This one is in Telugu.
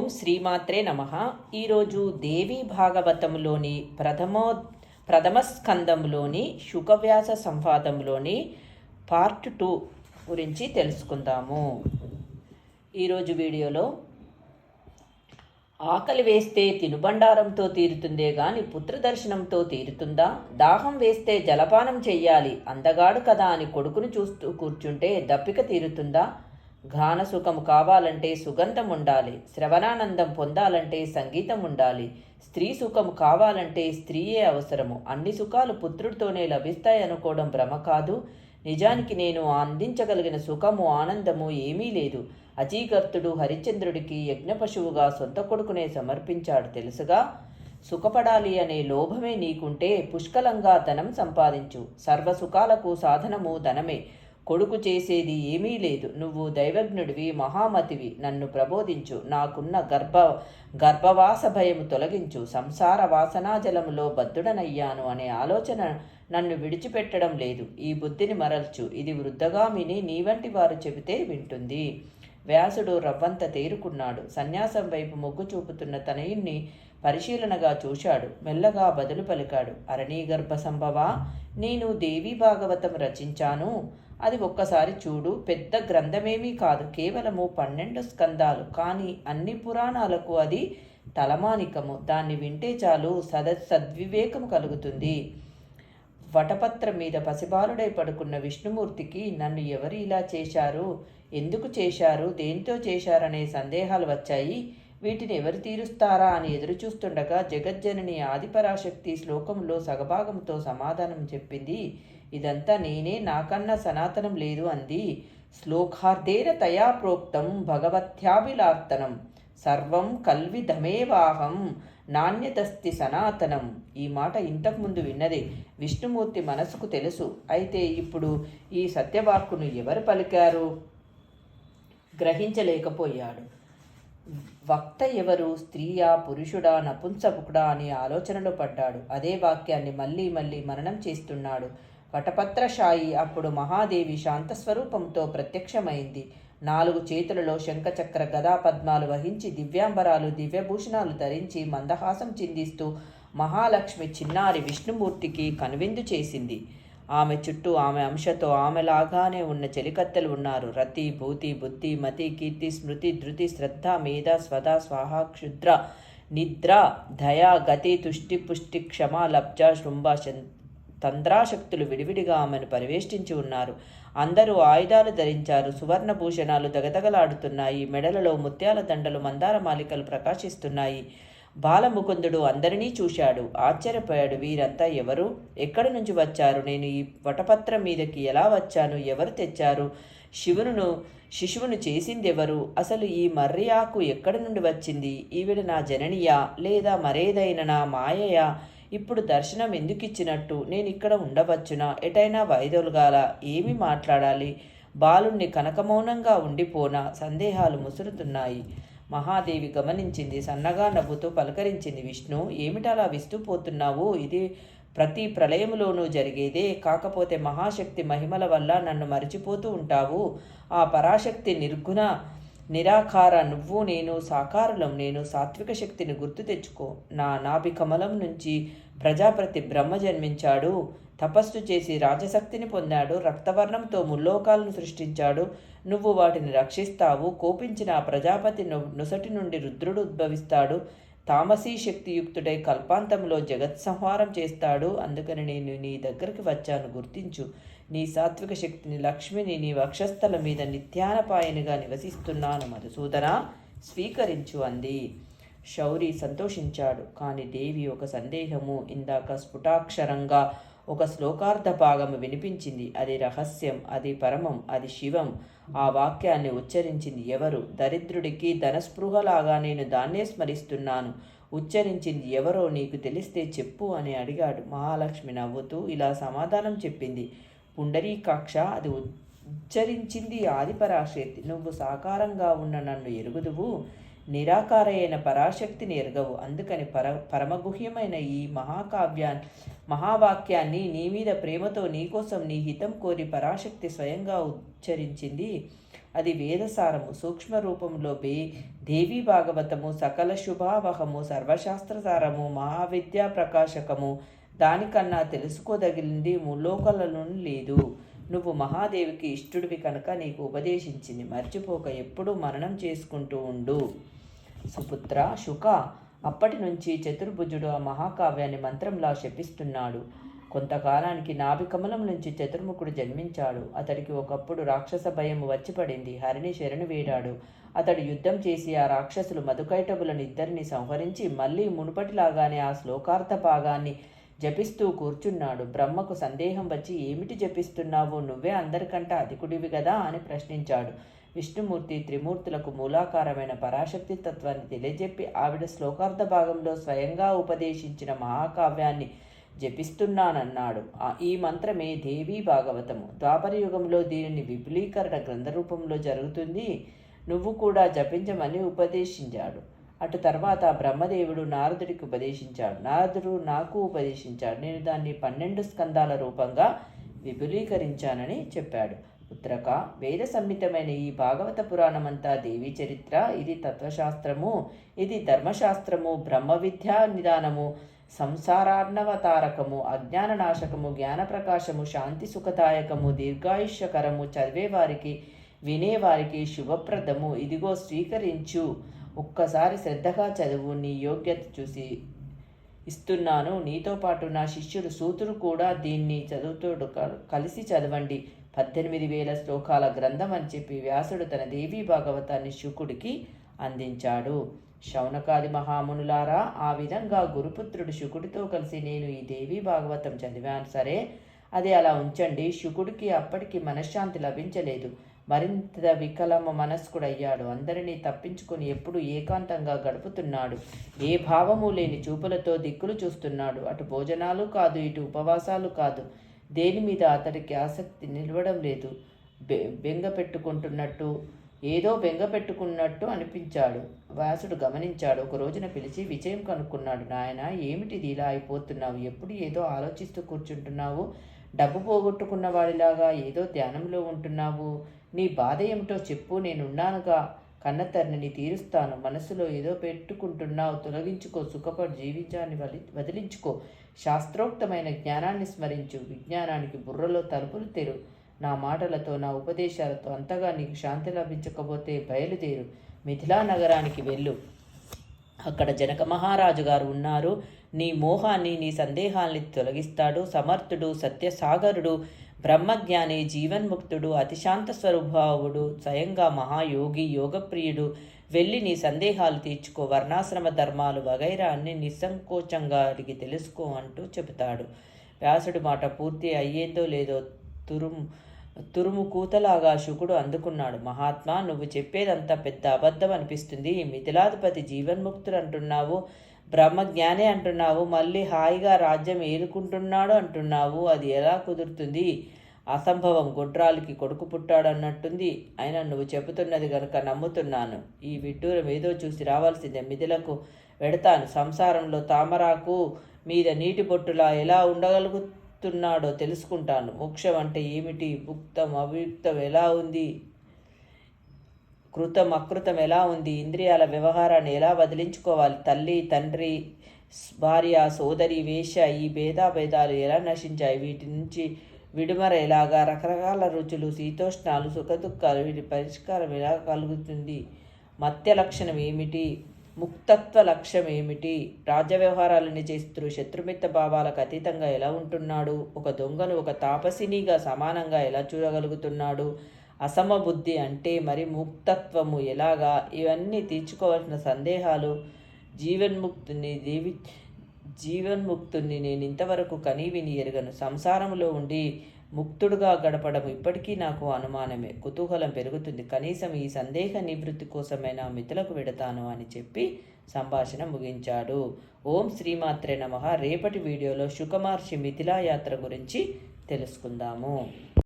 ఓం శ్రీమాత్రే నమ. ఈరోజు దేవీ భాగవతంలోని ప్రథమో ప్రథమ స్కందంలోని శుకవ్యాస సంవాదంలోని పార్ట్ టూ గురించి తెలుసుకుందాము. ఈరోజు వీడియోలో ఆకలి వేస్తే తినుబండారంతో తీరుతుందే గాని పుత్రదర్శనంతో తీరుతుందా? దాహం వేస్తే జలపానం చెయ్యాలి అందగాడు కదా అని కొడుకును చూస్తూ కూర్చుంటే దప్పిక తీరుతుందా? ఘాన సుఖం కావాలంటే సుగంధం ఉండాలి శ్రవణానందం పొందాలంటే సంగీతం ఉండాలి స్త్రీ సుఖం కావాలంటే స్త్రీయే అవసరము. అన్ని సుఖాలు పుత్రుడితోనే లభిస్తాయి అనుకోవడం భ్రమ కాదు. నిజానికి నేను అందించగలిగిన సుఖము ఆనందము ఏమీ లేదు. అజీకర్తుడు హరిచంద్రుడికి యజ్ఞ పశువుగా సొంత కొడుకునే సమర్పించాడు తెలుసుగా? సుఖపడాలి అనే లోభమే నీకుంటే పుష్కలంగా ధనం సంపాదించు. సర్వ సుఖాలకు సాధనము ధనమే. కొడుకు చేసేది ఏమీ లేదు. నువ్వు దైవజ్ఞుడివి మహామతివి నన్ను ప్రబోధించు. నాకున్న గర్భ గర్భవాస భయము తొలగించు. సంసార వాసనాజలములో బద్ధుడనయ్యాను అనే ఆలోచన నన్ను విడిచిపెట్టడం లేదు. ఈ బుద్ధిని మరల్చు. ఇది వృద్ధగామిని నీ వంటి వారు చెబితే వింటుంది. వ్యాసుడు రవ్వంత తేరుకున్నాడు. సన్యాసం వైపు మొగ్గు చూపుతున్న తనయుణ్ణి పరిశీలనగా చూశాడు. మెల్లగా బదులు పలికాడు. అరణీగర్భ సంభవా? నేను దేవీ భాగవతం రచించాను. అది ఒక్కసారి చూడు. పెద్ద గ్రంథమేమీ కాదు. కేవలము పన్నెండు స్కందాలు. కానీ అన్ని పురాణాలకు అది తలమానికము. దాన్ని వింటే చాలు సద సద్వివేకము కలుగుతుంది. వటపత్రం మీద పసిబాలుడై పడుకున్న విష్ణుమూర్తికి నన్ను ఎవరు ఇలా చేశారు? ఎందుకు చేశారు? దేంతో చేశారనే సందేహాలు వచ్చాయి. వీటిని ఎవరు తీరుస్తారా అని ఎదురుచూస్తుండగా జగజ్జనని ఆదిపరాశక్తి శ్లోకంలో సగభాగంతో సమాధానం చెప్పింది. ఇదంతా నేనే నాకన్నా సనాతనం లేదు అంది. శ్లోకార్థేన తయా ప్రోక్తం భగవత్యాభిలార్తనం సర్వం కల్విధమేవాహం నాణ్యతస్తి సనాతనం. ఈ మాట ఇంతకుముందు విన్నదే విష్ణుమూర్తి మనసుకు తెలుసు. అయితే ఇప్పుడు ఈ సత్యవాక్కును ఎవరు పలికారు? గ్రహించలేకపోయాడు. వక్త ఎవరు? స్త్రీయా? పురుషుడా? నపుంసకుడా? అనే ఆలోచనలో పడ్డాడు. అదే వాక్యాన్ని మళ్ళీ మళ్ళీ మననం చేస్తున్నాడు. వటపత్రశాయి అప్పుడు మహాదేవి శాంతస్వరూపంతో ప్రత్యక్షమైంది. నాలుగు చేతులలో శంఖచక్ర గదా పద్మాలు వహించి దివ్యాంబరాలు దివ్యభూషణాలు ధరించి మందహాసం చిందిస్తూ మహాలక్ష్మి చిన్నారి విష్ణుమూర్తికి కనువిందు చేసింది. ఆమె చుట్టూ ఆమె అంశతో ఆమెలాగానే ఉన్న చెలికత్తెలు ఉన్నారు. రతి భూతి బుద్ధి మతి కీర్తి స్మృతి ధృతి శ్రద్ధ మీద స్వద స్వాహ క్షుద్ర నిద్ర దయ గతి తుష్టి పుష్టి క్షమ లబ్జ శృంభ తంద్రాశక్తులు విడివిడిగా ఆమెను పరివేష్టించి ఉన్నారు. అందరూ ఆయుధాలు ధరించారు. సువర్ణ భూషణాలు దగదగలాడుతున్నాయి. మెడలలో ముత్యాల దండలు మందార మాలికలు ప్రకాశిస్తున్నాయి. బాలముకుందుడు అందరినీ చూశాడు. ఆశ్చర్యపోయాడు వీరంతా ఎవరు? ఎక్కడి నుంచి వచ్చారు? నేను ఈ వటపత్రం మీదకి ఎలా వచ్చాను? ఎవరు తెచ్చారు? శివును శిశువును చేసింది ఎవరు అసలు ఈ మర్రి ఆకు ఎక్కడి నుండి వచ్చింది? ఈవిడ నా జననియా లేదా మరేదైనా నా మాయయా? ఇప్పుడు దర్శనం ఎందుకు ఇచ్చినట్టు నేను ఇక్కడ ఉండవచ్చునా? ఎటైనా వైదొలగాల ఏమి మాట్లాడాలి? బాలుణ్ణి కనకమౌనంగా ఉండిపోనా? సందేహాలు ముసురుతున్నాయి. మహాదేవి గమనించింది సన్నగా నవ్వుతూ పలకరించింది విష్ణు ఏమిటలా విస్తుపోతున్నావు ఇది ప్రతి ప్రళయములోనూ జరిగేదే. కాకపోతే మహాశక్తి మహిమల వల్ల నన్ను మరిచిపోతూ ఉంటావు. ఆ పరాశక్తి నిర్గుణ నిరాకార నువ్వు నేను సాకారులం. నేను సాత్విక శక్తిని గుర్తు తెచ్చుకో. నా నాభి కమలం నుంచి ప్రజాపతి బ్రహ్మ జన్మించాడు. తపస్సు చేసి రాజశక్తిని పొందాడు రక్తవర్ణంతో ముల్లోకాలను సృష్టించాడు. నువ్వు వాటిని రక్షిస్తావు కోపించిన ఆ ప్రజాపతి నుసటి నుండి రుద్రుడు ఉద్భవిస్తాడు. తామసీ శక్తియుక్తుడై కల్పాంతంలో జగత్ సంహారం చేస్తాడు. అందుకని నేను నీ దగ్గరికి వచ్చాను గుర్తించు. నీ సాత్విక శక్తిని లక్ష్మిని నీ వక్షస్థల మీద నిత్యానపాయనిగా నివసిస్తున్నాను మధుసూదన! స్వీకరించు అంది. శౌరి సంతోషించాడు. కానీ దేవి ఒక సందేహము. ఇందాక స్ఫుటాక్షరంగా ఒక శ్లోకార్థ భాగము వినిపించింది. అది రహస్యం అది పరమం అది శివం. ఆ వాక్యాన్ని ఉచ్చరించింది ఎవరు? దరిద్రుడికి ధనస్పృహలాగా నేను దాన్నే స్మరిస్తున్నాను. ఉచ్చరించింది ఎవరో నీకు తెలిస్తే చెప్పు అని అడిగాడు. మహాలక్ష్మి నవ్వుతూ ఇలా సమాధానం చెప్పింది. పుండరీకాక్ష అది ఉచ్చరించింది ఆదిపరాశక్తి. నువ్వు సాకారంగా ఉన్న నన్ను ఎరుగుదువు. నిరాకారైన పరాశక్తిని ఎరగవు. అందుకని పర పరమగుహ్యమైన ఈ మహాకావ్యా మహావాక్యాన్ని నీ మీద ప్రేమతో నీకోసం నీ హితం కోరి పరాశక్తి స్వయంగా ఉచ్చరించింది. అది వేదసారము. సూక్ష్మ రూపంలో బే దేవీ భాగవతము సకల శుభావహము సర్వశాస్త్రసారము మహావిద్యా ప్రకాశకము. దానికన్నా తెలుసుకోదగిలింది ములోకలను లేదు. నువ్వు మహాదేవికి ఇష్టుడివి కనుక నీకు ఉపదేశించింది. మర్చిపోక ఎప్పుడూ మరణం చేసుకుంటూ ఉండు. సుపుత్ర శుక అప్పటి నుంచి చతుర్భుజుడు ఆ మహాకావ్యాన్ని మంత్రంలా శపిస్తున్నాడు. కొంతకాలానికి నాభికమలం నుంచి చతుర్ముఖుడు జన్మించాడు. అతడికి ఒకప్పుడు రాక్షస భయం వచ్చిపడింది హరిని శరణు వేడాడు. అతడు యుద్ధం చేసి ఆ రాక్షసులు మధుకైటబులను ఇద్దరిని సంహరించి మళ్ళీ మునుపటిలాగానే ఆ శ్లోకార్థ భాగాన్ని జపిస్తూ కూర్చున్నాడు. బ్రహ్మకు సందేహం వచ్చి ఏమిటి జపిస్తున్నావు నువ్వే అందరికంటే అధికుడివి కదా అని ప్రశ్నించాడు. విష్ణుమూర్తి త్రిమూర్తులకు మూలాకారమైన పరాశక్తి తత్వాన్ని తెలియజెప్పి ఆవిడ శ్లోకార్థ భాగంలో స్వయంగా ఉపదేశించిన మహాకావ్యాన్ని జపిస్తున్నానన్నాడు. ఈ మంత్రమే దేవీ భాగవతము. ద్వాపరయుగంలో దీనిని విపులీకరణ గ్రంథరూపంలో జరుగుతుంది. నువ్వు కూడా జపించమని ఉపదేశించాడు. అటు తర్వాత బ్రహ్మదేవుడు నారదుడికి ఉపదేశించాడు. నారదుడు నాకు ఉపదేశించాడు. నేను దాన్ని పన్నెండు స్కందాల రూపంగా విపులీకరించానని చెప్పాడు. పుత్రక వేద సంహితమైన ఈ భాగవత పురాణమంతా దేవీ చరిత్ర ఇది తత్వశాస్త్రము ఇది ధర్మశాస్త్రము బ్రహ్మ విద్యా నిదానము సంసారార్ణవతారకము అజ్ఞాననాశకము జ్ఞానప్రకాశము శాంతి సుఖదాయకము దీర్ఘాయుష్యకరము చదివేవారికి వినేవారికి శుభప్రదము. ఇదిగో స్వీకరించు. ఒక్కసారి శ్రద్ధగా చదువు నీ యోగ్యత చూసి ఇస్తున్నాను. నీతో పాటు నా శిష్యుడు సూతుడు కూడా దీన్ని చదువుతూ కలిసి చదవండి. పద్దెనిమిది వేల శ్లోకాల గ్రంథం అని చెప్పి వ్యాసుడు తన దేవీ భాగవతాన్ని శుకుడికి అందించాడు. శౌనకాది మహామునులారా ఆ విధంగా గురుపుత్రుడు శుకుడితో కలిసి నేను ఈ దేవీ భాగవతం చదివాను. సరే అది అలా ఉంచండి. శుకుడికి అప్పటికి మనశ్శాంతి లభించలేదు. మరింత వికలమ మనస్కుడయ్యాడు. అందరినీ తప్పించుకొని ఎప్పుడు ఏకాంతంగా గడుపుతున్నాడు. ఏ భావము లేని చూపులతో దిక్కులు చూస్తున్నాడు. అటు భోజనాలు కాదు ఇటు ఉపవాసాలు కాదు. దేని మీద అతడికి ఆసక్తి నిలవడం లేదు. బె బెంగ పెట్టుకుంటున్నట్టు ఏదో బెంగ పెట్టుకున్నట్టు అనిపించాడు. వ్యాసుడు గమనించాడు. ఒక రోజున పిలిచి విజయం కనుక్కున్నాడు. నాయన ఏమిటిది ఇలా అయిపోతున్నావు? ఎప్పుడు ఏదో ఆలోచిస్తూ కూర్చుంటున్నావు? డబ్బు పోగొట్టుకున్న వాడిలాగా ఏదో ధ్యానంలో ఉంటున్నావు? నీ బాధ ఏమిటో చెప్పు నేనున్నానుగా. కన్నతర్నిని తీరుస్తాను. మనసులో ఏదో పెట్టుకుంటున్నావు. తొలగించుకో సుఖపడి జీవించాన్ని వలి వదిలించుకో. శాస్త్రోక్తమైన జ్ఞానాన్ని స్మరించు. విజ్ఞానానికి బుర్రలో తలుపులు తెరు. నా మాటలతో నా ఉపదేశాలతో అంతగా నీకు శాంతి లభించకపోతే బయలుదేరు. మిథిలా నగరానికి వెళ్ళు. అక్కడ జనక మహారాజు గారు ఉన్నారు. నీ మోహాన్ని నీ సందేహాల్ని తొలగిస్తాడు. సమర్థుడు సత్యసాగరుడు బ్రహ్మజ్ఞాని జీవన్ముక్తుడు అతిశాంత స్వరూభావుడు స్వయంగా మహాయోగి యోగప్రియుడు. వెళ్ళి నీ సందేహాలు తీర్చుకో. వర్ణాశ్రమ ధర్మాలు వగైరా అన్ని నిస్సంకోచంగా అడిగి తెలుసుకో అంటూ చెబుతాడు. వ్యాసుడి మాట పూర్తి అయ్యేదో లేదో తురుము తురుము కూతలాగా శుకుడు అందుకున్నాడు. మహాత్మా నువ్వు చెప్పేదంతా పెద్ద అబద్ధం అనిపిస్తుంది. మిథిలాధిపతి జీవన్ముక్తుడు అంటున్నావు బ్రహ్మజ్ఞానే అంటున్నావు. మళ్ళీ హాయిగా రాజ్యం ఏలుకుంటున్నాడు అంటున్నావు. అది ఎలా కుదురుతుంది? అసంభవం. గుడ్రాలకి కొడుకు పుట్టాడు అన్నట్టుంది అయినా నువ్వు చెబుతున్నది కనుక నమ్ముతున్నాను. ఈ విడ్డూరం ఏదో చూసి రావాల్సిందే. మిథిలకు వెడతాను సంసారంలో తామరాకు మీద నీటి బొట్టులా ఎలా ఉండగలుగుతున్నాడో తెలుసుకుంటాను. మోక్షం అంటే ఏమిటి? భుక్తం అభియుక్తం ఎలా ఉంది? కృతం అకృతం ఎలా ఉంది? ఇంద్రియాల వ్యవహారాన్ని ఎలా వదిలించుకోవాలి? తల్లి తండ్రి భార్య సోదరి వేష ఈ భేదాభేదాలు ఎలా నశించాయి? వీటి నుంచి విడుమర ఎలాగా? రకరకాల రుచులు శీతోష్ణాలు సుఖదుఖాలు వీటి పరిష్కారం ఎలా కలుగుతుంది? మత్య లక్షణం ఏమిటి? ముక్తత్వ లక్ష్యం ఏమిటి రాజ్య వ్యవహారాలని చేస్తూ శత్రుమిత్త భావాలకు అతీతంగా ఎలా ఉంటున్నాడు? ఒక దొంగను ఒక తాపసినిగా సమానంగా ఎలా చూడగలుగుతున్నాడు? అసమబుద్ధి అంటే మరి ముక్తత్వము ఎలాగా? ఇవన్నీ తీర్చుకోవాల్సిన సందేహాలు జీవన్ముక్తుని దేవి జీవన్ముక్తుని నేను ఇంతవరకు కనీవిని ఎరగను. సంసారంలో ఉండి ముక్తుడుగా గడపడం ఇప్పటికీ నాకు అనుమానమే. కుతూహలం పెరుగుతుంది. కనీసం ఈ సందేహ నివృత్తి కోసమైనా మిథులకు వెడతాను అని చెప్పి సంభాషణ ముగించాడు. ఓం శ్రీమాత్రే నమ. రేపటి వీడియోలో శుకమహర్షి మిథిలా యాత్ర గురించి తెలుసుకుందాము.